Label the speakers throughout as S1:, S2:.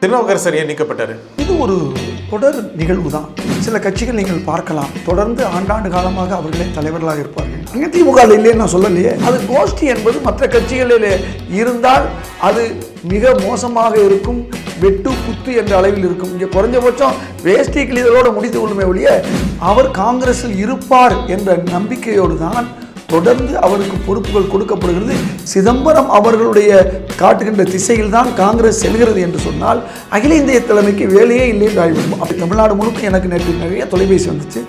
S1: திருநாவுக்கரசர் ஏன் நீக்கப்பட்டாரு?
S2: இது ஒரு தொடர் நிகழ்வு தான் சில கட்சிகள் நீங்கள் பார்க்கலாம். தொடர்ந்து ஆண்டாண்டு காலமாக அவர்களே தலைவர்களாக இருப்பார்கள். அங்கே திமுக இல்லைன்னு நான் சொல்லலையே. அது கோஷ்டி என்பது மற்ற கட்சிகளில் இருந்தால் அது மிக மோசமாக இருக்கும். வெட்டு குத்து என்ற அளவில் இருக்கும். இங்கே குறைஞ்சபட்சம் வேஷ்டி கிளிதலோடு முடித்து கொள்ளுமே ஒழிய அவர் காங்கிரஸில் இருப்பார் என்ற நம்பிக்கையோடு தான் தொடர்ந்து அவருக்கு பொறுப்புகள் கொடுக்கப்படுகிறது. சிதம்பரம் அவர்களுடைய காட்டுகின்ற திசையில் தான் காங்கிரஸ் செல்கிறது என்று சொன்னால் அகில இந்திய தலைமைக்கு வேலையே இல்லை என்று ஆகிவிடும். அப்படி தமிழ்நாடு முழுக்க எனக்கு நேற்று நிறைய தொலைபேசி வந்துச்சு.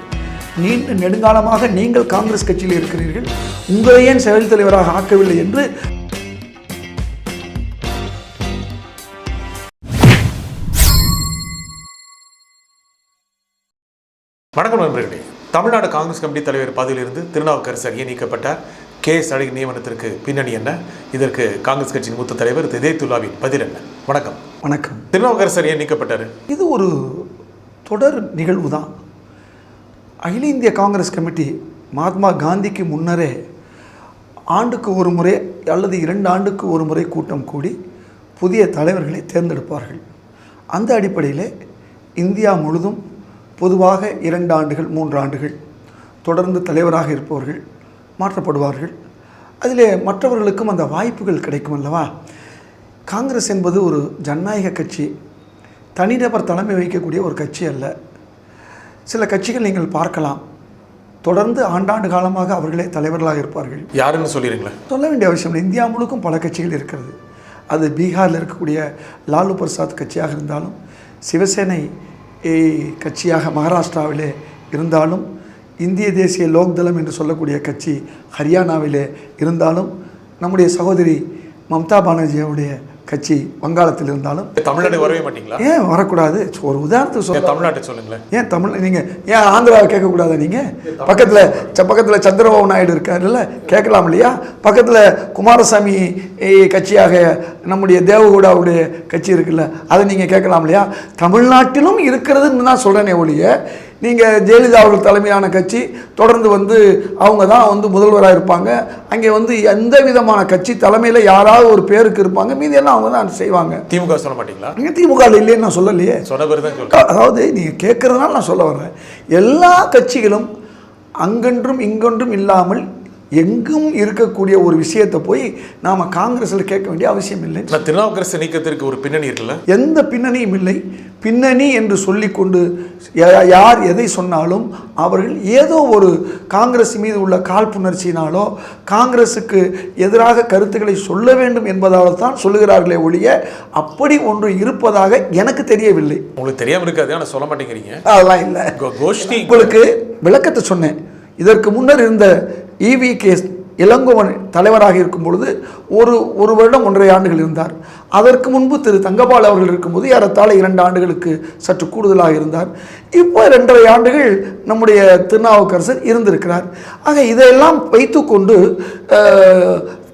S2: நீண்ட நெடுங்காலமாக நீங்கள் காங்கிரஸ் கட்சியில் இருக்கிறீர்கள். உங்களை ஏன் செயல் தலைவராக ஆக்கவில்லை என்று
S1: வணக்கம் நண்பர்களே. தமிழ்நாடு காங்கிரஸ் கமிட்டி தலைவர் பதவியிலிருந்து திருநாவுக்கரசர் ஏன் நீக்கப்பட்டார் கே எஸ் அழகி நியமனத்திற்கு பின்னணி என்ன? இதற்கு காங்கிரஸ் கட்சியின் மூத்த தலைவர் இதயத்துல்லாவின் பதில் என்ன? வணக்கம்.
S2: வணக்கம்.
S1: திருநாவுக்கரசர் ஏன் நீக்கப்பட்டாரு?
S2: இது ஒரு தொடர் நிகழ்வு தான். அகில இந்திய காங்கிரஸ் கமிட்டி மகாத்மா காந்திக்கு முன்னரே ஆண்டுக்கு ஒரு முறை அல்லது இரண்டு ஆண்டுக்கு ஒரு முறை கூட்டம் கூடி புதிய தலைவர்களை தேர்ந்தெடுப்பார்கள். அந்த அடிப்படையில் இந்தியா முழுதும் பொதுவாக இரண்டு ஆண்டுகள் மூன்று ஆண்டுகள் தொடர்ந்து தலைவராக இருப்பவர்கள் மாற்றப்படுவார்கள். அதிலே மற்றவர்களுக்கும் அந்த வாய்ப்புகள் கிடைக்கும் அல்லவா? காங்கிரஸ் என்பது ஒரு ஜனநாயக கட்சி. தனிநபர் தலைமை வகிக்கக்கூடிய ஒரு கட்சி அல்ல. சில கட்சிகள் நீங்கள் பார்க்கலாம். தொடர்ந்து ஆண்டாண்டு காலமாக அவர்களே தலைவர்களாக இருப்பார்கள்.
S1: யாருன்னு சொல்லிடுங்களேன்.
S2: சொல்ல வேண்டிய அவசியம் இல்லை. இந்தியா முழுக்கும் பல கட்சிகள் இருக்கிறது. அது பீகாரில் இருக்கக்கூடிய லாலு பிரசாத் கட்சியாக இருந்தாலும் சிவசேனை கட்சியாக மகாராஷ்டிராவிலே இருந்தாலும் இந்திய தேசிய லோக்தளம் என்று சொல்லக்கூடிய கட்சி ஹரியானாவிலே இருந்தாலும் நம்முடைய சகோதரி மம்தா பானர்ஜியுடைய கட்சி வங்காளத்தில் இருந்தாலும்
S1: தமிழ்நாடு வரவே மாட்டீங்களா?
S2: ஏன் வரக்கூடாது? ஒரு உதாரணத்துக்கு சொல்ல
S1: தமிழ்நாட்டை சொல்லுங்களேன்.
S2: ஏன் தமிழ் நீங்கள் ஏன் ஆந்திராவை கேட்கக்கூடாதா நீங்கள் பக்கத்தில் ச பக்கத்தில் சந்திரபாபு நாயுடு இருக்காருல்ல கேட்கலாம் இல்லையா? பக்கத்தில் குமாரசாமி கட்சியாக நம்முடைய தேவகவுடாவுடைய கட்சி இருக்குல்ல அதை நீங்கள் கேட்கலாம் இல்லையா? தமிழ்நாட்டிலும் இருக்கிறதுன்னு தான் சொல்கிறேனே ஒழிய நீங்கள் ஜெயலலிதா அவர்கள் தலைமையிலான கட்சி தொடர்ந்து வந்து அவங்க தான் வந்து முதல்வராக இருப்பாங்க. அங்கே வந்து எந்த விதமான கட்சி தலைமையில் யாராவது ஒரு பேருக்கு இருப்பாங்க. மீதி எல்லாம் அவங்க தான் செய்வாங்க.
S1: திமுக சொல்ல மாட்டீங்களா?
S2: அங்கே திமுக இல்லைன்னு நான் சொல்லலையே. அதாவது நீங்கள் கேட்குறதுனால நான் சொல்ல வர்றேன். எல்லா கட்சிகளும் அங்கொன்றும் இங்கொன்றும் இல்லாமல் எங்கும் இருக்கக்கூடிய ஒரு விஷயத்தை போய் நாம் காங்கிரஸில் கேட்க வேண்டிய அவசியம் இல்லை.
S1: நான் திருநாவுக்கரசர் நீக்கத்திற்கு ஒரு பின்னணி இருக்குல்ல?
S2: எந்த பின்னணியும் இல்லை. பின்னணி என்று சொல்லிக்கொண்டு யார் எதை சொன்னாலும் அவர்கள் ஏதோ ஒரு காங்கிரஸ் மீது உள்ள காழ்ப்புணர்ச்சியினாலோ காங்கிரஸுக்கு எதிராக கருத்துக்களை சொல்ல வேண்டும் என்பதால் தான் சொல்லுகிறார்களே ஒழிய அப்படி ஒன்று இருப்பதாக எனக்கு தெரியவில்லை.
S1: உங்களுக்கு தெரியாம இருக்காது ஆனா சொல்ல மாட்டேங்கிறீங்க?
S2: அதெல்லாம் இல்லை.
S1: கோஷ்டி
S2: உங்களுக்கு விளக்கத்தை சொன்னேன். இதற்கு முன்னர் இருந்த இவி கேஸ் இளங்கோவன் தலைவராக இருக்கும் பொழுது ஒரு ஒரு வருடம் ஒன்றரை ஆண்டுகள் இருந்தார். அதற்கு முன்பு திரு தங்கபால் அவர்கள் இருக்கும்போது ஏறத்தாழ இரண்டு ஆண்டுகளுக்கு சற்று கூடுதலாக இருந்தார். இப்போ ரெண்டரை ஆண்டுகள் நம்முடைய திருநாவுக்கரசர் இருந்திருக்கிறார். ஆக இதையெல்லாம் வைத்துக்கொண்டு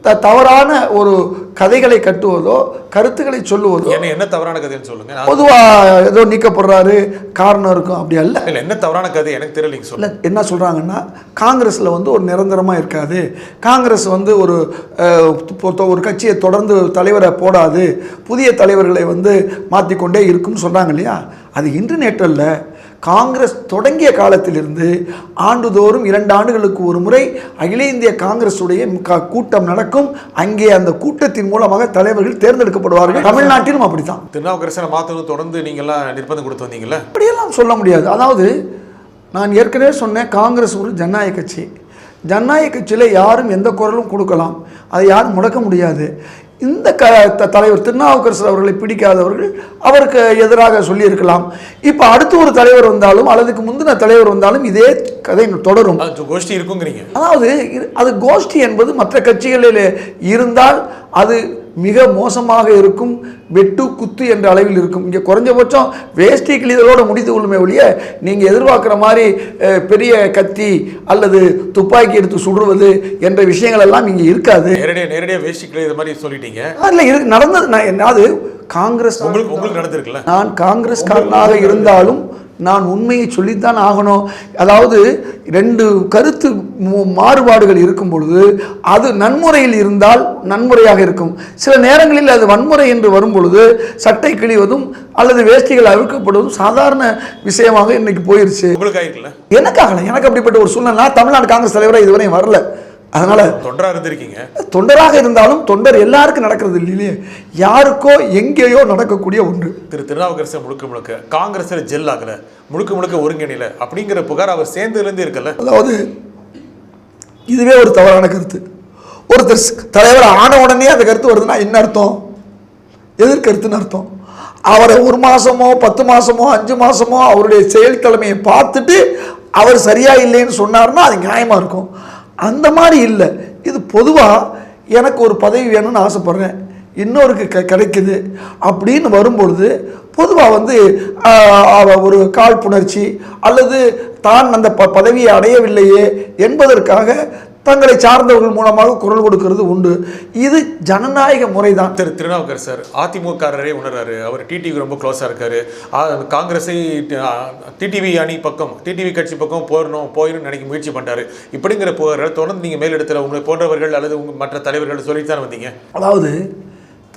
S2: த- தவறான ஒரு கதைகளை கட்டுவதோ கருத்துக்களை சொல்லுவதோ
S1: என்ன என்ன தவறான கதைன்னு சொல்லுங்க.
S2: பொதுவாக ஏதோ நீக்கப்படுறாரு காரணம் இருக்கும் அப்படி அல்ல.
S1: இல்ல என்ன தவறான கதை எனக்கு தெரியல
S2: இல்லை என்ன சொல்கிறாங்கன்னா காங்கிரஸில் வந்து ஒரு நிரந்தரமாக இருக்காது. காங்கிரஸ் வந்து ஒரு ஒரு கட்சியை தொடர்ந்து தலைவரை போடாது. புதிய தலைவர்களை வந்து மாற்றிக்கொண்டே இருக்கும்னு சொல்கிறாங்க இல்லையா? அது நேற்றல்ல. காங்கிரஸ் தொடங்கிய காலத்திலிருந்து ஆண்டுதோறும் இரண்டு ஆண்டுகளுக்கு ஒரு முறை அகில இந்திய காங்கிரஸுடைய கூட்டம் நடக்கும். அங்கே அந்த கூட்டத்தின் மூலமாக தலைவர்கள் தேர்ந்தெடுக்கப்படுவார்கள். தமிழ்நாட்டிலும் அப்படித்தான்.
S1: திருநாவுக்கரசரை மாத்தணும் தொடர்ந்து நீங்க எல்லாம் நிர்பந்தம் கொடுத்து வந்தீங்கல்ல?
S2: அப்படியெல்லாம் சொல்ல முடியாது. அதாவது நான் ஏற்கனவே சொன்னேன் காங்கிரஸ் ஒரு ஜனநாயக கட்சி. ஜனநாயக கட்சியில் யாரும் எந்த குரலும் கொடுக்கலாம். அதை யாரும் முடக்க முடியாது. இந்த க த- தலைவர் திருநாவுக்கரசர் அவர்களை பிடிக்காதவர்கள் அவருக்கு எதிராக சொல்லியிருக்கலாம். இப்போ அடுத்து ஒரு தலைவர் வந்தாலும் அல்லதுக்கு முந்தின தலைவர் வந்தாலும் இதே கதை தொடரும்.
S1: கோஷ்டி இருக்குங்கிறீங்க.
S2: அதாவது அது கோஷ்டி என்பது மற்ற கட்சிகளில் இருந்தால் அது மிக மோசமாக இருக்கும் வெட்டு குத்து என்ற அளவில் இருக்கும். இங்கே குறைஞ்சபட்சம் வேஷ்டி கிழிதலோடு முடித்து கொள்ளுமே ஒழிய நீங்கள் எதிர்பார்க்குற மாதிரி பெரிய கத்தி அல்லது துப்பாக்கி எடுத்து சுடுவது என்ற விஷயங்கள் எல்லாம் இங்கே இருக்காது.
S1: நேரடியா நேரடியா வேஷ்டிக்கல இது மாதிரி சொல்லிட்டீங்க.
S2: அதில் இரு நடந்தது நான் என்ன- அது காங்கிரஸ்
S1: உங்களுக்கு உங்களுக்கு நடந்திருக்குல்ல?
S2: நான் காங்கிரஸ்காரனாக இருந்தாலும் நான் உண்மையை சொல்லித்தான் ஆகணும். அதாவது ரெண்டு கருத்து மாறுபாடுகள் இருக்கும் பொழுது அது நன்முறையில் இருந்தால் நன்முறையாக இருக்கும். சில நேரங்களில் அது வன்முறை என்று வரும் பொழுது சட்டை கிழிவதும் அல்லது வேஷ்டிகள் அவிழ்க்கப்படுவதும் சாதாரண விஷயமாக இன்னைக்கு போயிருச்சு. எனக்காகல எனக்கு அப்படிப்பட்ட ஒரு சூழ்நிலை. நான் தமிழ்நாடு காங்கிரஸ் தலைவராக இதுவரை வரல. அதனால
S1: தொண்டரா இருந்திருக்கீங்க.
S2: தொண்டராக இருந்தாலும் தொண்டர் எல்லாருக்கும் நடக்கிறது இல்லையே. யாருக்கோ எங்கேயோ நடக்கக்கூடிய ஒன்று.
S1: திரு திருநாவுக்கரசர் முழுக்க முழுக்க காங்கிரஸில் ஜெல் ஆகல முழுக்க முழுக்க ஒருங்கிணைல அப்படிங்கிற புகார் அவர் சேர்ந்ததுலேருந்து இருக்கல
S2: அதாவது இதுவே ஒரு தவறான கருத்து. ஒருத்தர் தலைவர் ஆன உடனே அந்த கருத்து வருதுன்னா என்ன அர்த்தம்? எதிர்கருத்துன்னு அர்த்தம். அவரை ஒரு மாசமோ பத்து மாசமோ அஞ்சு மாசமோ அவருடைய செயல் தலைமையை பார்த்துட்டு அவர் சரியா இல்லைன்னு சொன்னார்னா அது நியாயமா இருக்கும். அந்த மாதிரி இல்லை. இது பொதுவாக எனக்கு ஒரு பதவி வேணும்னு ஆசைப்படுறேன். இன்னொருக்கு க கிடைக்குது. அப்படின்னு வரும்பொழுது பொதுவாக வந்து ஒரு காழ்ப்புணர்ச்சி அல்லது தான் அந்த ப பதவியை அடையவில்லையே என்பதற்காக தங்களை சார்ந்தவர்கள் மூலமாக குரல் கொடுக்கிறது உண்டு. இது ஜனநாயக முறைதான்.
S1: திரு திருநாவுக்கரசர் அதிமுகரரே உணர்றாரு. அவர் டிடிவி ரொம்ப க்ளோஸாக இருக்காரு. காங்கிரஸை டிடிவி அணி பக்கம் டிடிவி கட்சி பக்கம் போயிடணும் போயிடணும் நினைக்க முயற்சி பண்றாரு. இப்படிங்கிற புகார்கள் தொடர்ந்து நீங்கள் மேலெடுத்துல உங்களை போன்றவர்கள் அல்லது உங்க மற்ற தலைவர்கள் சொல்லித்தான் வந்தீங்க?
S2: அதாவது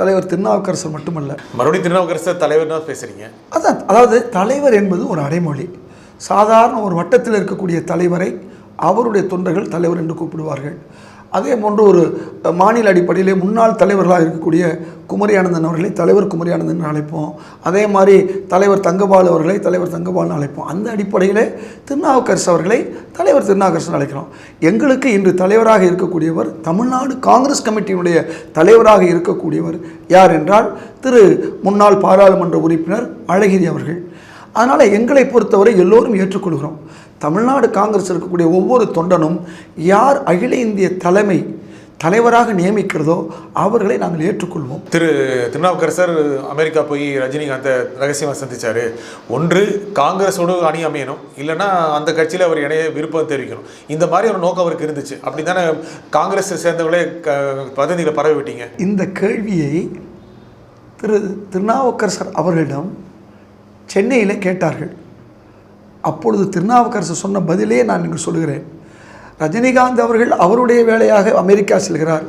S2: தலைவர் திருநாவுக்கரசர் மட்டுமல்ல.
S1: மறுபடியும் திருநாவுக்கரசர் தலைவர் தான் பேசுறீங்க?
S2: அதான் அதாவது தலைவர் என்பது ஒரு அடைமொழி. சாதாரண ஒரு வட்டத்தில் இருக்கக்கூடிய தலைவரை அவருடைய தொண்டர்கள் தலைவர் என்று கூப்பிடுவார்கள். அதே போன்று ஒரு மாநில அடிப்படையிலே முன்னாள் தலைவர்களாக இருக்கக்கூடிய குமரியானந்தன் அவர்களை தலைவர் குமரியானந்தன் அழைப்போம். அதே மாதிரி தலைவர் தங்கபால் அவர்களை தலைவர் தங்கபால்னு அழைப்போம். அந்த அடிப்படையில் திருநாவுக்கரசு அவர்களை தலைவர் திருநாவுக்கரசன் அழைக்கிறோம். எங்களுக்கு இன்று தலைவராக இருக்கக்கூடியவர் தமிழ்நாடு காங்கிரஸ் கமிட்டியினுடைய தலைவராக இருக்கக்கூடியவர் யார் என்றால் திரு முன்னாள் பாராளுமன்ற உறுப்பினர் அழகிரி அவர்கள். அதனால் எங்களை பொறுத்தவரை எல்லோரும் ஏற்றுக்கொள்கிறோம். தமிழ்நாடு காங்கிரஸ் இருக்கக்கூடிய ஒவ்வொரு தொண்டனும் யார் அகில இந்திய தலைமை தலைவராக நியமிக்கிறதோ அவர்களை நாங்கள் ஏற்றுக்கொள்வோம்.
S1: திரு திருநாவுக்கரசர் அமெரிக்கா போய் ரஜினிகாந்தை ரகசியமாக சந்திச்சாரு. ஒன்று காங்கிரஸோடு அணி அமையணும். இல்லைன்னா அந்த கட்சியில் அவர் இணைய விருப்பம் தெரிவிக்கணும். இந்த மாதிரி ஒரு நோக்கம் அவருக்கு இருந்துச்சு. அப்படி தானே காங்கிரஸ் சேர்ந்தவங்களே க வதந்திகளை பரவி விட்டீங்க
S2: இந்த கேள்வியை திரு திருநாவுக்கரசர் அவர்களிடம் சென்னையில் கேட்டார்கள். அப்பொழுது திருநாவுக்கரசர் சொன்ன பதிலே நான் இங்கு சொல்கிறேன் ரஜினிகாந்த் அவர்கள் அவருடைய வேலையாக அமெரிக்கா செல்கிறார்.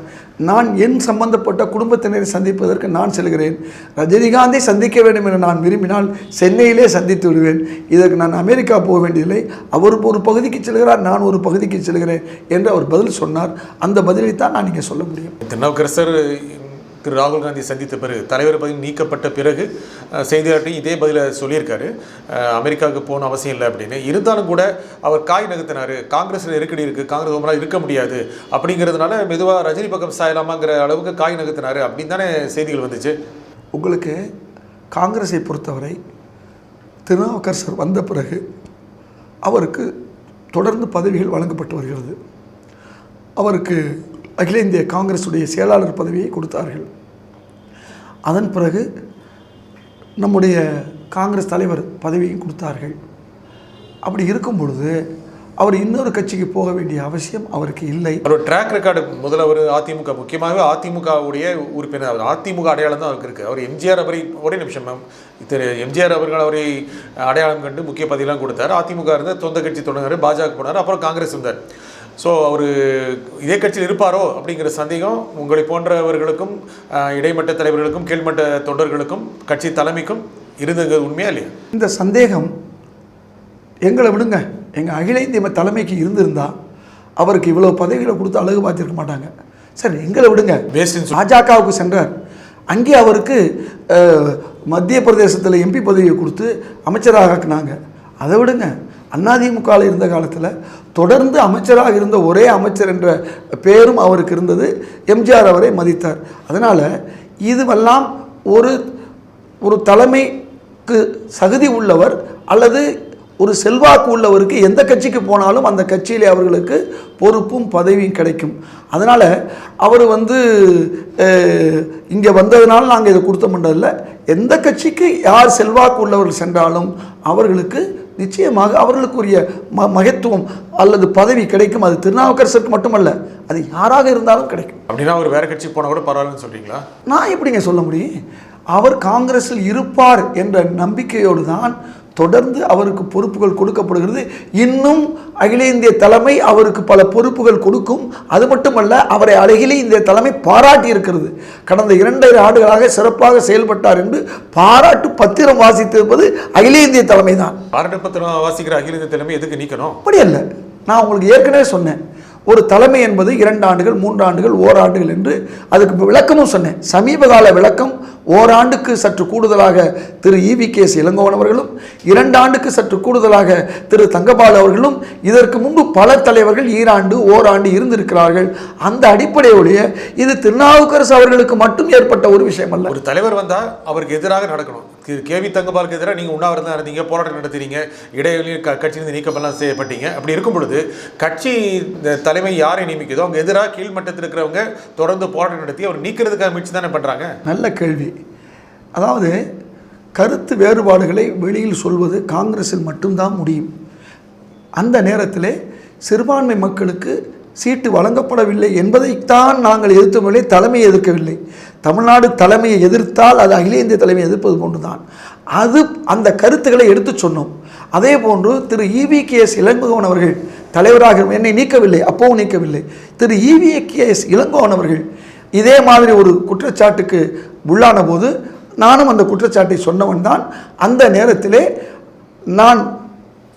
S2: நான் என் சம்பந்தப்பட்ட குடும்பத்தினரை சந்திப்பதற்கு நான் செல்கிறேன். ரஜினிகாந்தை சந்திக்க வேண்டும் என நான் விரும்பினால் சென்னையிலே சந்தித்து விடுவேன். இதற்கு நான் அமெரிக்கா போக வேண்டியதில்லை. அவர் ஒரு பகுதிக்கு செல்கிறார் நான் ஒரு பகுதிக்கு செல்கிறேன் என்று அவர் பதில் சொன்னார். அந்த பதிலை தான் நான் இங்கே சொல்ல முடியும்.
S1: திருநாவுக்கரசர் திரு ராகுல் காந்தி சந்தித்த பிறகு தலைவர் பதவி நீக்கப்பட்ட பிறகு செய்தியாளர்கிட்டையும் இதே பதிலை சொல்லியிருக்காரு. அமெரிக்காவுக்கு போகணும் அவசியம் இல்லை அப்படின்னு. இருந்தாலும் கூட அவர் காய் நகர்த்தினார். காங்கிரஸில் நெருக்கடி இருக்குது காங்கிரஸ் ரொம்ப இருக்க முடியாது. அப்படிங்கிறதுனால மெதுவாக ரஜினி பக்கம் சாயலாமாங்கிற அளவுக்கு காய் நகர்த்தினார் அப்படின்னு தானே செய்திகள் வந்துச்சு.
S2: உங்களுக்கு காங்கிரஸை பொறுத்தவரை திருநாவுக்கர் சார் வந்த பிறகு அவருக்கு தொடர்ந்து பதவிகள் வழங்கப்பட்டு வருகிறது. அவருக்கு அகில இந்திய காங்கிரஸுடைய செயலாளர் பதவியை கொடுத்தார்கள். அதன் பிறகு நம்முடைய காங்கிரஸ் தலைவர் பதவியும் கொடுத்தார்கள். அப்படி இருக்கும் பொழுது அவர் இன்னொரு கட்சிக்கு போக வேண்டிய அவசியம் அவருக்கு இல்லை.
S1: அவர் ட்ராக் ரெக்கார்டு முதல்ல அவர் அதிமுக முக்கியமாகவே அதிமுகவுடைய உறுப்பினர் அவர். அதிமுக அடையாளம் தான் அவருக்கு இருக்குது அவர் எம்ஜிஆர் அவரை ஒரே நிமிஷம் மேம் திரு எம்ஜிஆர் அவர்கள் அவரை அடையாளம் கண்டு முக்கிய பதவியெல்லாம் கொடுத்தார். அதிமுக இருந்த சொந்த கட்சி தொடங்கினார் பாஜக போனார் அப்புறம் காங்கிரஸ் இருந்தார். ஸோ அவர் இதே கட்சியில் இருப்பாரோ அப்படிங்கிற சந்தேகம் உங்களை போன்றவர்களுக்கும் இடைமட்ட தலைவர்களுக்கும் கீழ்மட்ட தொண்டர்களுக்கும் கட்சி தலைமைக்கும் இருந்தது உண்மையா இல்லையா?
S2: இந்த சந்தேகம் எங்களை விடுங்க. எங்கள் அகில இந்திய தலைமைக்கு இருந்திருந்தா அவருக்கு இவ்வளோ பதவிகளை கொடுத்து அழகு பார்த்திருக்க மாட்டாங்க. சரி எங்களை விடுங்க. பாஜகவுக்கு சென்றார். அங்கே அவருக்கு மத்திய பிரதேசத்தில் எம்பி பதவியை கொடுத்து அமைச்சராக ஆக்குனாங்க. அதை விடுங்க. அதிமுகவில் இருந்த காலத்தில் தொடர்ந்து அமைச்சராக இருந்த ஒரே அமைச்சர் என்ற பேரும் அவருக்கு இருந்தது. எம்ஜிஆர் அவரை மதித்தார். அதனால் இதுவெல்லாம் ஒரு ஒரு தலைமைக்கு சகுதி உள்ளவர் அல்லது ஒரு செல்வாக்கு உள்ளவருக்கு எந்த கட்சிக்கு போனாலும் அந்த கட்சியிலே அவர்களுக்கு பொறுப்பும் பதவியும் கிடைக்கும். அதனால் அவர் வந்து இங்கே வந்ததுனால நாங்கள் இதை கொடுத்த மாட்டதில்ல எந்த கட்சிக்கு யார் செல்வாக்கு உள்ளவர்கள் சென்றாலும் அவர்களுக்கு நிச்சயமாக அவர்களுக்குரிய ம மகத்துவம் அல்லது பதவி கிடைக்கும். அது திருநாவுக்கரசருக்கு மட்டுமல்ல அது யாராக இருந்தாலும் கிடைக்கும்.
S1: அப்படின்னா அவர் வேற கட்சிக்கு போனால் கூட பரவாயில்லன்னு சொல்றீங்களா?
S2: நான் எப்படிங்க சொல்ல முடியும்? அவர் காங்கிரஸில் இருப்பார் என்ற நம்பிக்கையோடு தான் தொடர்ந்து அவருக்கு பொறுப்புகள் கொடுக்கப்படுகிறது. இன்னும் அகில இந்திய தலைமை அவருக்கு பல பொறுப்புகள் கொடுக்கும். அது மட்டுமல்ல அவரை அகில இந்திய தலைமை பாராட்டி இருக்கிறது. கடந்த இரண்டரை ஆண்டுகளாக சிறப்பாக செயல்பட்டார் என்று பாராட்டு பத்திரம் வாசித்திருப்பது அகில இந்திய தலைமை தான்
S1: பாராட்டு பத்திரம் வாசிக்கிற அகில இந்திய தலைமை எதுக்கு நீக்கணும்?
S2: அப்படி அல்ல. நான் உங்களுக்கு ஏற்கனவே சொன்னேன். ஒரு தலைமை என்பது இரண்டு ஆண்டுகள் மூன்று ஆண்டுகள் ஓராண்டுகள் என்று அதுக்கு விளக்கமும் சொன்னேன். சமீப கால விளக்கம் ஓராண்டுக்கு சற்று கூடுதலாக திரு E V K S Elangovan அவர்களும் இரண்டு ஆண்டுக்கு சற்று கூடுதலாக திரு தங்கபால் அவர்களும் இதற்கு முன்பு பல தலைவர்கள் ஈராண்டு ஓராண்டு இருந்திருக்கிறார்கள். அந்த அடிப்படையுடைய இது திருநாவுக்கரசு அவர்களுக்கு மட்டும் ஏற்பட்ட ஒரு விஷயம் அல்ல
S1: ஒரு தலைவர் வந்தா அவருக்கு எதிராக நடக்கணும். கே- கேவி தங்கபாலுக்கு எதிராக நீங்க உண்ணாவிரதம் இருந்தீங்க போராட்டம் நடத்துறீங்க இடைவெளியில் க கட்சியிலிருந்து நீக்கப்பெல்லாம் செய்யப்பட்டீங்க. அப்படி இருக்கும் பொழுது கட்சி தலைமை யாரை நியமிக்குதோ அவங்க எதிராக கீழ்மட்டத்தில் இருக்கிறவங்க தொடர்ந்து போராட்டம் நடத்தி அவர் நீக்கிறதுக்காக முயற்சி தானே பண்றாங்க?
S2: நல்ல கேள்வி. அதாவது கருத்து வேறுபாடுகளை வெளியில் சொல்வது காங்கிரஸில் மட்டும்தான் முடியும். அந்த நேரத்தில் சிறுபான்மை மக்களுக்கு சீட்டு வழங்கப்படவில்லை என்பதைத்தான் நாங்கள் எதிர்த்தவில்லை தலைமையை எதிர்க்கவில்லை. தமிழ்நாடு தலைமையை எதிர்த்தால் அது அகில இந்திய தலைமையை எதிர்ப்பது போன்றுதான். அது அந்த கருத்துக்களை எடுத்து சொன்னோம். அதே போன்று திரு E V K S Elangovan அவர்கள் தலைவராக என்னை நீக்கவில்லை அப்பவும் நீக்கவில்லை. திரு E V K S Elangovan அவர்கள் இதே மாதிரி ஒரு குற்றச்சாட்டுக்கு உள்ளான போது நானும் அந்த குற்றச்சாட்டை சொன்னவன் தான். அந்த நேரத்திலே நான்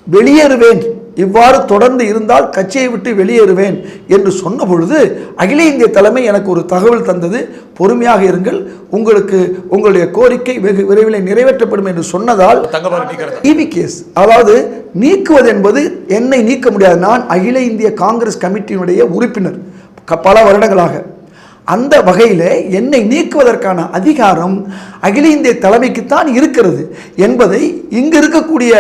S2: வெளியேறுவேன். இவ்வாறு தொடர்ந்து இருந்தால் கட்சியை விட்டு வெளியேறுவேன் என்று சொன்ன பொழுது அகில இந்திய தலைமை எனக்கு ஒரு தகவல் தந்தது. பொறுமையாக இருங்கள். உங்களுக்கு உங்களுடைய கோரிக்கை வெகு விரைவில் நிறைவேற்றப்படும் என்று சொன்னதால் இவி கேஸ் அதாவது நீக்குவது என்பது என்னை நீக்க முடியாது. நான் அகில இந்திய காங்கிரஸ் கமிட்டியினுடைய உறுப்பினர். பல வருடங்களாக. அந்த வகையில் என்னை நீக்குவதற்கான அதிகாரம் அகில இந்திய தலைமைக்குத்தான் இருக்கிறது என்பதை இங்கு இருக்கக்கூடிய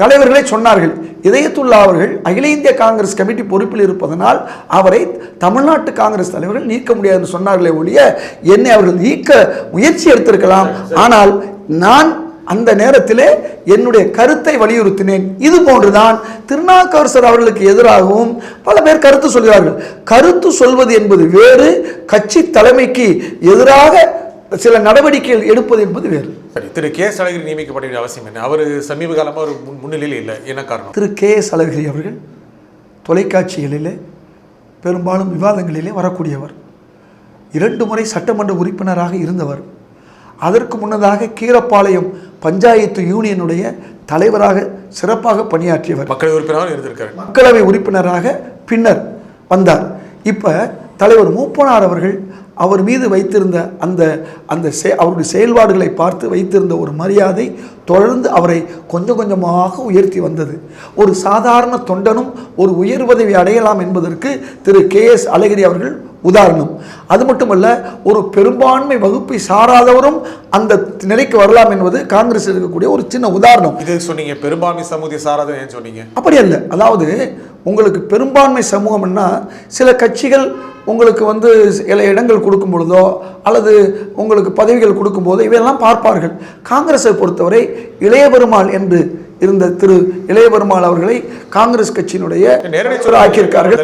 S2: தலைவர்களே சொன்னார்கள். இதயத்துல்லா அவர்கள் அகில இந்திய காங்கிரஸ் கமிட்டி பொறுப்பில் இருப்பதனால் அவரை தமிழ்நாட்டு காங்கிரஸ் தலைவர்கள் நீக்க முடியாது என்று சொன்னார்களே ஒழிய என்னை அவர்கள் நீக்க முயற்சி எடுத்திருக்கலாம். ஆனால் நான் அந்த நேரத்திலே என்னுடைய கருத்தை வலியுறுத்தினேன். இது போன்றுதான் திருநாவுக்கரசர் அவர்களுக்கு எதிராகவும் பல பேர் கருத்து சொல்கிறார்கள். கருத்து சொல்வது என்பது வேறு கட்சி தலைமைக்கு எதிராக சில நடவடிக்கைகள் எடுப்பது என்பது வேறு.
S1: சரி திரு கே. எஸ் அழகிரி நியமிக்கப்பட வேண்டிய அவசியம் என்ன? அவர் சமீப காலமா ஒரு முன்- முன்னிலையில் இல்லை. என்ன காரணம்?
S2: திரு கே. எஸ் அழகிரி அவர்கள் தொலைக்காட்சிகளிலே பெரும்பாலும் விவாதங்களிலே வரக்கூடியவர். இரண்டு முறை சட்டமன்ற உறுப்பினராக இருந்தவர். அதற்கு முன்னதாக கீரப்பாளையம் பஞ்சாயத்து யூனியனுடைய தலைவராக சிறப்பாக பணியாற்றியவர்.
S1: மக்கள் உறுப்பினராக இருந்திருக்காரு.
S2: மக்களவை உறுப்பினராக பின்னர் வந்தார். இப்போ தலைவர் மூப்பனார் அவர்கள் அவர் மீது வைத்திருந்த அந்த அந்த செ அவருடைய செயல்பாடுகளை பார்த்து வைத்திருந்த ஒரு மரியாதை தொடர்ந்து அவரை கொஞ்சம் கொஞ்சமாக உயர்த்தி வந்தது. ஒரு சாதாரண தொண்டனும் ஒரு உயர் பதவி அடையலாம் என்பதற்கு திரு கே எஸ் அழகிரி அவர்கள் உதாரணம். அது மட்டுமல்ல ஒரு பெரும்பான்மை வகுப்பை சாராதவரும் அந்த நிலைக்கு வரலாம் என்பது காங்கிரஸ் இருக்கக்கூடிய ஒரு சின்ன உதாரணம்.
S1: இது சொன்னீங்க பெரும்பான்மை சமூகத்தை சாராத ஏன் சொன்னீங்க?
S2: அப்படி அல்ல. அதாவது உங்களுக்கு பெரும்பான்மை சமூகம்னா சில கட்சிகள் உங்களுக்கு வந்து சில இடங்கள் கொடுக்கும் பொழுதோ அல்லது உங்களுக்கு பதவிகள் கொடுக்கும்போதோ இவையெல்லாம் பார்ப்பார்கள். காங்கிரஸை பொறுத்தவரை இளைய பெருமாள் என்று இருந்த திரு இளைய பெருமாள் அவர்களை காங்கிரஸ் கட்சியினுடைய ஆக்கியிருக்கார்கள்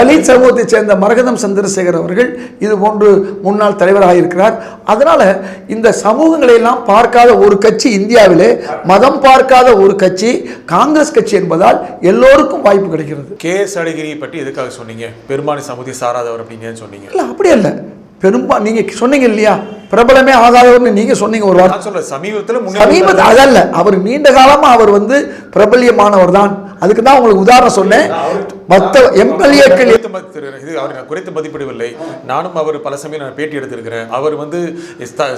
S1: தலித் சமூகத்தை சேர்ந்த
S2: மரகதம் சந்திரசேகர் அவர்கள் இது போன்று முன்னாள் தலைவராக இருக்கிறார் அதனால இந்த சமூகங்களை எல்லாம் பார்க்காத ஒரு கட்சி இந்தியாவிலே மதம் பார்க்காத ஒரு கட்சி காங்கிரஸ் கட்சி என்பதால் எல்லோருக்கும் வாய்ப்பு கிடைக்கிறது.
S1: கே எஸ் அழகிரி பற்றி எதுக்காக சொன்னீங்க? பெரும்பான்மை சமூகத்தை சாராதவர் அப்படின்னு சொன்னீங்க.
S2: இல்லை அப்படி அல்ல. பெரும்பா நீங்க சொன்னீங்க இல்லையா? பிரபலமே ஆகாதவர்னு நீங்க சொன்னீங்க ஒரு வார்த்தை.
S1: நான் சொல்றேன் சமீபத்தில்
S2: சமீபத்தில் அதல்ல அவர் நீண்ட காலமா அவர் வந்து பிரபல்யமானவர் தான். அதுக்கு தான் உங்களுக்கு உதாரணம் சொன்னேன். மற்ற எம்எல்ஏக்கள்
S1: இது அவர் நான் குறைத்து மதிப்பிடவில்லை. நானும் அவர் பல சமயம் நான் பேட்டி எடுத்திருக்கிறேன். அவர் வந்து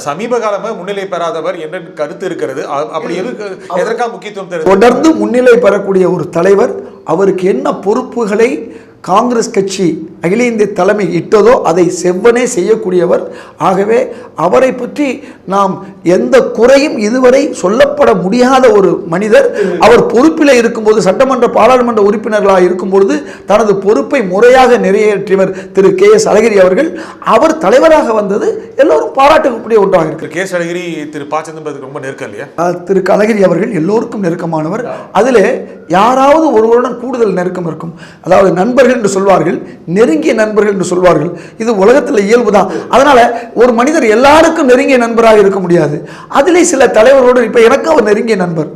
S1: சமீப காலமாக முன்னிலை பெறாதவர் என்ற கருத்து இருக்கிறது. அப்படி எதுக்கு எதற்காக முக்கியத்துவம்
S2: தொடர்ந்து முன்னிலை பெறக்கூடிய ஒரு தலைவர். அவருக்கு என்ன பொறுப்புகளை காங்கிரஸ் கட்சி அகில இந்திய தலைமை இட்டதோ அதை செவ்வனே செய்யக்கூடியவர். ஆகவே அவரை பற்றி நாம் எந்த குறையும் இதுவரை சொல்லப்பட முடியாத ஒரு மனிதர். அவர் பொறுப்பில் இருக்கும்போது சட்டமன்ற பாராளுமன்ற உறுப்பினர்களாக இருக்கும்பொழுது தனது பொறுப்பை முறையாக நிறைவேற்றியவர் திரு கே எஸ் அழகிரி அவர்கள். அவர் தலைவராக வந்தது எல்லோரும் பாராட்டக்கூடிய ஒன்றாக இருக்கு
S1: கே எஸ் அழகிரி திரு ப. சிதம்பரத்துக்கு ரொம்ப நெருக்கம் இல்லையா?
S2: திரு கலகிரி அவர்கள் எல்லோருக்கும் நெருக்கமானவர். அதிலே யாராவது ஒருவருடன் கூடுதல் நெருக்கம் இருக்கும். அதாவது நண்பர்கள் என்று சொல்வார்கள் நெருங்கிய நண்பர்கள் என்று சொல்வார்கள். இது உலகத்தில் இயல்பு தான் அதனால ஒரு மனிதர் எல்லாருக்கும் நெருங்கிய நண்பராக இருக்க முடியாது. அதிலே சில தலைவரோடு இப்போ எனக்கு அவர் நெருங்கிய நண்பர்.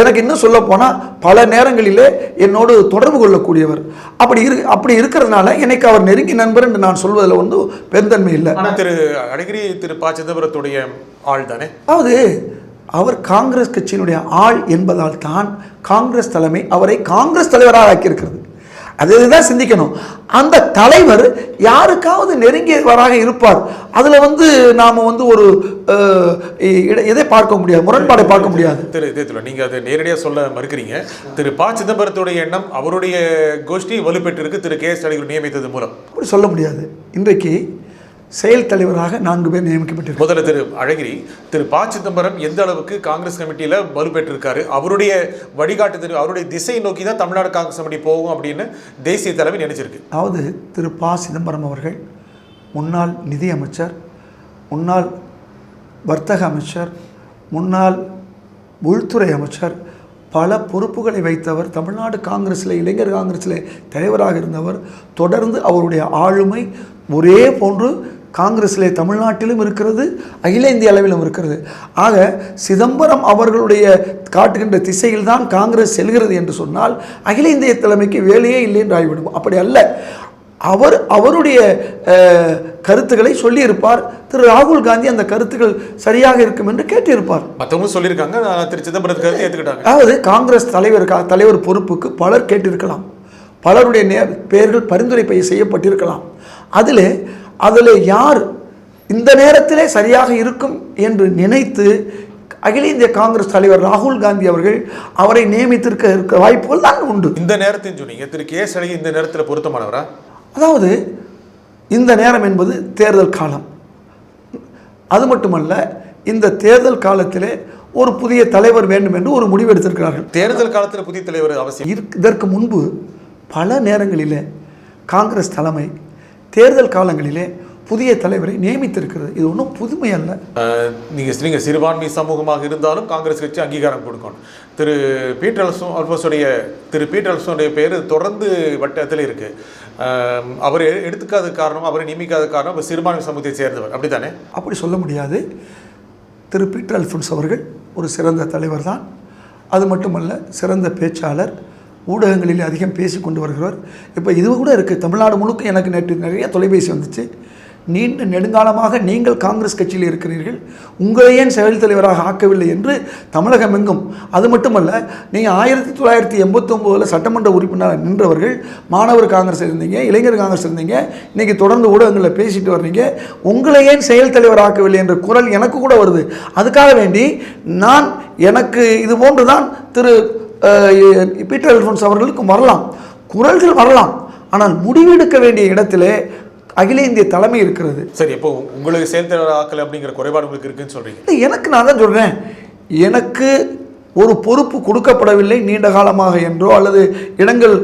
S2: எனக்கு இன்னும் சொல்ல போனால் பல நேரங்களிலே என்னோடு தொடர்பு கொள்ளக்கூடியவர். அப்படி இரு அப்படி இருக்கிறதுனால எனக்கு அவர் நெருங்கிய நண்பர் என்று நான் சொல்வதில் வந்து பெருந்தன்மை இல்லை.
S1: திரு அழகிரி திரு ப. சிதம்பரத்துடைய ஆள் தானே?
S2: அதாவது அவர் காங்கிரஸ் கட்சியினுடைய ஆள் என்பதால் தான் காங்கிரஸ் தலைமை அவரை காங்கிரஸ் தலைவராக ஆக்கியிருக்கிறது. அது இதுதான் சிந்திக்கணும். அந்த தலைவர் யாருக்காவது நெருங்கியவராக இருப்பார். அதில் வந்து நாம் வந்து ஒரு இதை பார்க்க முடியாது? முரண்பாடை பார்க்க முடியாது.
S1: திரு தேத்துல நீங்க அதை நேரடியா சொல்ல மறுக்கிறீங்க. திரு ப. சிதம்பரத்துடைய எண்ணம் அவருடைய கோஷ்டி வலுப்பெற்றிருக்கு. திரு கே. எஸ். அழகிரி நியமித்தது மூலம்.
S2: அப்படி சொல்ல முடியாது. இன்றைக்கு செயல் தலைவராக நான்கு பேர் நியமிக்கப்பட்டிருக்கிறார்
S1: முதல்ல திரு அழகிரி திரு ப. சிதம்பரம் எந்த அளவுக்கு காங்கிரஸ் கமிட்டியில வலுப்பெற்றிருக்காரு அவருடைய வழிகாட்டுதல் அவருடைய திசை நோக்கி தான் தமிழ்நாடு காங்கிரஸ் கமிட்டி போகும் அப்படின்னு தேசிய தலைமை நினைச்சிருக்கு.
S2: அதாவது திரு ப. சிதம்பரம் அவர்கள் முன்னாள் நிதி அமைச்சர் முன்னாள் வர்த்தக அமைச்சர் முன்னாள் உள்துறை அமைச்சர் பல பொறுப்புகளை வைத்தவர் தமிழ்நாடு காங்கிரஸில் இளைஞர் காங்கிரஸில் தலைவராக இருந்தவர் தொடர்ந்து அவருடைய ஆளுமை ஒரே போன்று காங்கிரஸிலே தமிழ்நாட்டிலும் இருக்கிறது அகில இந்திய அளவிலும் இருக்கிறது. ஆக சிதம்பரம் அவர்களுடைய காட்டுகின்ற திசையில் தான் காங்கிரஸ் செல்கிறது என்று சொன்னால் அகில இந்திய தலைமைக்கு வேலையே இல்லை என்று ஆகிவிடும். அப்படி அல்ல. அவர் அவருடைய கருத்துக்களை சொல்லியிருப்பார். திரு ராகுல் காந்தி அந்த கருத்துக்கள் சரியாக இருக்கும் என்று கேட்டிருப்பார்.
S1: மற்றவங்க சொல்லியிருக்காங்க திரு சிதம்பரத்து கருத்தை
S2: அதாவது காங்கிரஸ் தலைவர் தலைவர் பொறுப்புக்கு பலர் கேட்டிருக்கலாம். பலருடைய நே பெயர்கள் பரிந்துரை செய்யப்பட்டிருக்கலாம். அதில் அதில் யார் இந்த நேரத்திலே சரியாக இருக்கும் என்று நினைத்து அகில இந்திய காங்கிரஸ் தலைவர் ராகுல் காந்தி அவர்கள் அவரை நியமித்திருக்க இருக்க வாய்ப்புகள் தான் உண்டு.
S1: இந்த நேரத்தையும் சொன்னீங்க. திரு கே அழகிரி இந்த நேரத்துல பொருத்தமானவரா?
S2: அதாவது இந்த நேரம் என்பது தேர்தல் காலம். அது மட்டுமல்ல இந்த தேர்தல் காலத்திலே ஒரு புதிய தலைவர் வேண்டும் என்று ஒரு முடிவு எடுத்திருக்கிறார்கள்.
S1: தேர்தல் காலத்துல புதிய தலைவர் அவசியம்.
S2: இதற்கு முன்பு பல நேரங்களிலே காங்கிரஸ் தலைமை தேர்தல் காலங்களிலே புதிய தலைவரை நியமித்திருக்கிறது. இது ஒன்றும் புதுமை அல்ல.
S1: அஹ், நீங்க நீங்க சிறுபான்மை சமூகமாக இருந்தாலும் காங்கிரஸ் கட்சி அங்கீகாரம் கொடுக்கணும். திரு பீட்டர் அல்சோ அல்போஸுடைய திரு பீட்டர் அல்சோடைய பேர் தொடர்ந்து வட்டத்தில் இருக்கு. அஹ், அவர் எடுத்துக்காத காரணம் அவரை நியமிக்காத காரணம் அவர் சிறுபான்மை சமூகத்தை சேர்ந்தவர். அப்படித்தானே?
S2: அப்படி சொல்ல முடியாது. திரு பீட்டர் அல்ஃபோன்ஸ் அவர்கள் ஒரு சிறந்த தலைவர் தான் அது மட்டுமல்ல சிறந்த பேச்சாளர் ஊடகங்களில் அதிகம் பேசி கொண்டு வருகிறவர். இப்போ இது கூட இருக்குது தமிழ்நாடு முழுக்க எனக்கு நேற்று நிறைய தொலைபேசி வந்துச்சு. நீண்ட நெடுங்காலமாக நீங்கள் காங்கிரஸ் கட்சியில் இருக்கிறீர்கள். உங்களை ஏன் செயல் தலைவராக ஆக்கவில்லை என்று தமிழகம் எங்கும் அது மட்டுமல்ல நீங்கள் ஆயிரத்தி தொள்ளாயிரத்தி எண்பத்தொம்போதில் சட்டமன்ற உறுப்பினராக நின்றவர்கள் மாணவர் காங்கிரஸ் இருந்தீங்க இளைஞர் காங்கிரஸ் இருந்தீங்க இன்றைக்கி தொடர்ந்து ஊடகங்களில் பேசிட்டு வர்றீங்க உங்களை ஏன் செயல் தலைவர் ஆக்கவில்லை என்ற குரல் எனக்கு கூட வருது. அதுக்காக வேண்டி நான் எனக்கு இது போன்று தான் திரு பீட்டர் அல்ஃபோன்ஸ் அவர்களுக்கும் வரலாம். குரல்கள் வரலாம். ஆனால் முடிவெடுக்க வேண்டிய இடத்திலே அகில இந்திய தலைமை இருக்கிறது.
S1: சரி இப்போ உங்களுக்கு செயல் தலைவர் ஆக்கல அப்படிங்கிற குறைபாடு உங்களுக்கு இருக்குன்னு சொல்றீங்க.
S2: இல்லை, எனக்கு நான் தான் சொல்கிறேன் எனக்கு ஒரு பொறுப்பு கொடுக்கப்படவில்லை நீண்ட காலமாக என்றோ அல்லது இடங்கள்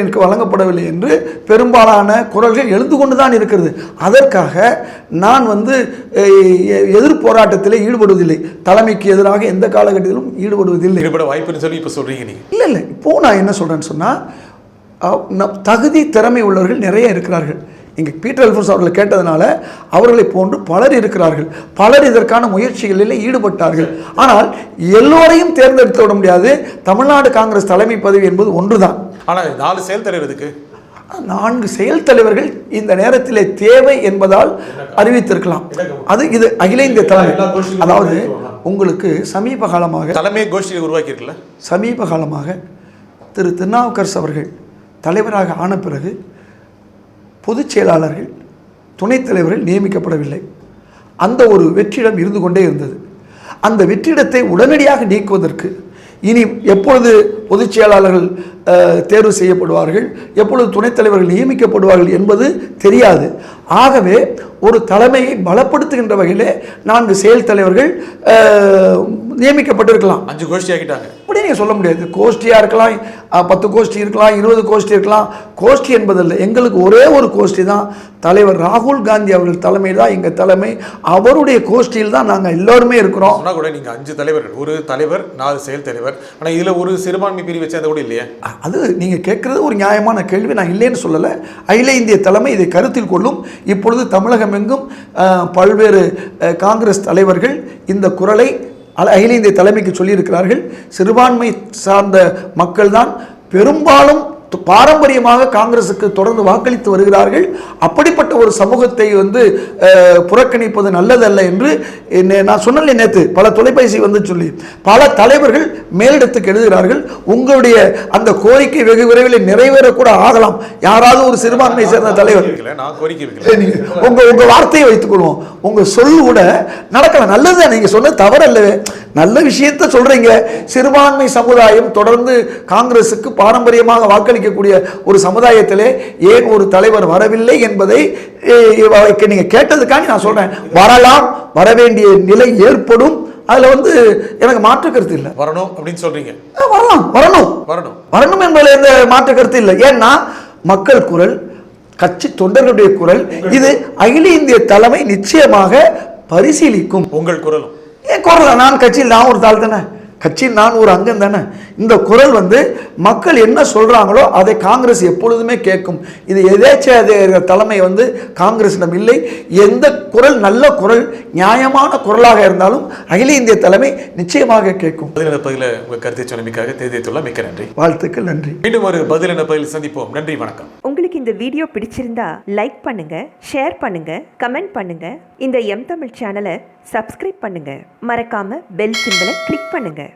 S2: எனக்கு வழங்கப்படவில்லை என்று பெரும்பாலான குரல்கள் எழுந்து கொண்டு தான் இருக்கிறது. அதற்காக நான் வந்து எதிர் போராட்டத்திலே ஈடுபடுவதில்லை. தலைமைக்கு எதிராக எந்த காலகட்டத்திலும் ஈடுபடுவதில்லை.
S1: ஈடுபட வாய்ப்புன்னு சொல்லி இப்போ சொல்றீங்க நீங்க.
S2: இல்லை இல்லை. இப்போ நான் என்ன சொல்கிறேன்னு சொன்னால் தகுதி திறமை உள்ளவர்கள் நிறைய இருக்கிறார்கள். இங்கே பீட்டர் அல்ஃபோன்ஸ் அவர்களை கேட்டதுனால அவர்களை போன்று பலர் இருக்கிறார்கள். பலர் இதற்கான முயற்சிகளில் ஈடுபட்டார்கள். ஆனால் எல்லோரையும் தேர்ந்தெடுத்து விட முடியாது. தமிழ்நாடு காங்கிரஸ் தலைமை பதவி என்பது ஒன்றுதான்.
S1: ஆனா நாலு செயல் தலைவர் இதுக்கு
S2: நான்கு செயல் தலைவர்கள் இந்த நேரத்திலே தேவை என்பதால் அறிவித்திருக்கலாம். அது இது அகில இந்திய தலைமை. அதாவது உங்களுக்கு சமீப காலமாக
S1: தலைமை கோஷ்டியை உருவாக்கி இருக்குல்ல
S2: சமீப காலமாக திரு திருநாவுக்கரசு அவர்கள் தலைவராக ஆன பிறகு பொதுச் செயலாளர்கள் துணைத் தலைவர்கள் நியமிக்கப்படவில்லை. அந்த ஒரு வெற்றிடம் இருந்து கொண்டே இருந்தது. அந்த வெற்றிடத்தை உடனடியாக நீக்குவதற்கு இனி எப்பொழுது பொதுச் செயலாளர்கள் தேர்வு செய்யப்படுவார்கள் எப்பொழுது துணைத் தலைவர்கள் நியமிக்கப்படுவார்கள் என்பது தெரியாது. ஆகவே ஒரு தலைமையை பலப்படுத்துகின்ற வகையிலே நான்கு செயல் தலைவர்கள் நியமிக்கப்பட்டிருக்கலாம்.
S1: அஞ்சு கோஷ்டி ஆக்கிட்டாங்க.
S2: அப்படி நீங்கள் சொல்ல முடியாது. கோஷ்டியாக இருக்கலாம் பத்து கோஷ்டி இருக்கலாம் இருபது கோஷ்டி இருக்கலாம். கோஷ்டி என்பதில்லை எங்களுக்கு ஒரே ஒரு கோஷ்டி தான். தலைவர் ராகுல் காந்தி அவர்கள் தலைமை தான் எங்கள் தலைமை. அவருடைய கோஷ்டியில் தான் நாங்கள் எல்லோருமே இருக்கிறோம்.
S1: சொன்னா கூட நீங்க அஞ்சு தலைவர்கள் ஒரு தலைவர் நாலு செயல் தலைவர். ஆனா இதுல ஒரு சிறுபான்மை பிரிவை சேர்ந்த கூட இல்லையே?
S2: அது நீங்கள் கேட்குறது ஒரு நியாயமான கேள்வி. நான் இல்லைன்னு சொல்லலை. அகில இந்திய தலைமை இதை கருத்தில் கொள்ளும். இப்பொழுது தமிழகம் எங்கும் பல்வேறு காங்கிரஸ் தலைவர்கள் இந்த குரலை அகில இந்திய தலைமைக்கு சொல்லியிருக்கிறார்கள் சிறுபான்மை சார்ந்த மக்கள்தான் பெரும்பாலும் பாரம்பரியமாக காங்கிரசுக்கு தொடர்ந்து வாக்களித்து வருகிறார்கள். அப்படிப்பட்ட ஒரு சமூகத்தை வந்து புறக்கணிப்பது நல்லதல்ல என்று நான் சொன்னேன் நேற்று பல தொலைபேசி வந்து சொல்லி. பல தலைவர்கள் மேலிடத்துக்கு எழுதுகிறார்கள். உங்களுடைய அந்த கோரிக்கை வெகு விரைவில் நிறைவேறக்கூட ஆகலாம். யாராவது ஒரு சிறுபான்மையை சேர்ந்த தலைவர். உங்க உங்க வார்த்தையை வைத்துக் கொள்வோம் உங்க சொல் கூட நடக்கலாம் நல்லது நீங்க சொன்னது தவறல்லவே. நல்ல விஷயத்த சொல்றீங்க. சிறுபான்மை சமுதாயம் தொடர்ந்து காங்கிரசுக்கு பாரம்பரியமாக வாக்களிக்கக்கூடிய ஒரு சமுதாயத்திலே ஏன் ஒரு தலைவர் வரவில்லை என்பதை eh, இவ- நீங்க கேட்டதுக்காக நான் சொல்றேன். வரலாம் வர வேண்டிய நிலை ஏற்படும். அதுல வந்து எனக்கு மாற்று கருத்து இல்லை.
S1: வரணும் அப்படின்னு சொல்றீங்க.
S2: அஹ் வரலாம் வரணும்.
S1: வரணும்.
S2: வரணும் என்பதில் எந்த மாற்று கருத்து இல்லை. ஏன்னா மக்கள் குரல் கட்சி தொண்டர்களுடைய குரல் இது அகில இந்திய தலைமை நிச்சயமாக பரிசீலிக்கும்.
S1: உங்கள் குரலும்.
S2: ஏன் குரல் நான் கட்சியில் நான் ஒரு தாள் தானே? கட்சியில் நான் ஒரு அங்கம் தானே? இந்த குரல் வந்து மக்கள் என்ன சொல்றாங்களோ அதை காங்கிரஸ் எப்பொழுதுமே கேட்கும். இது எதேச்ச தலைமை வந்து காங்கிரசிடம் இல்லை. எந்த குரல் நல்ல குரல் நியாயமான குரலாக இருந்தாலும் அகில இந்திய தலைமை நிச்சயமாக கேட்கும்.
S1: பதில் பகுதியில் உங்க கருத்தை சொன்னமைக்காக தேதியத்துள்ள மிக்க நன்றி.
S2: வாழ்த்துக்கள் நன்றி.
S1: மீண்டும் ஒரு பதில் என பதில் சந்திப்போம். நன்றி வணக்கம்.
S3: உங்களுக்கு இந்த வீடியோ பிடிச்சிருந்தா லைக் பண்ணுங்க ஷேர் பண்ணுங்க கமெண்ட் பண்ணுங்க. இந்த எம் தமிழ் சேனலை சப்ஸ்கிரைப் பண்ணுங்கள் மறக்காமல் பெல் சிம்பிளை கிளிக் பண்ணுங்கள்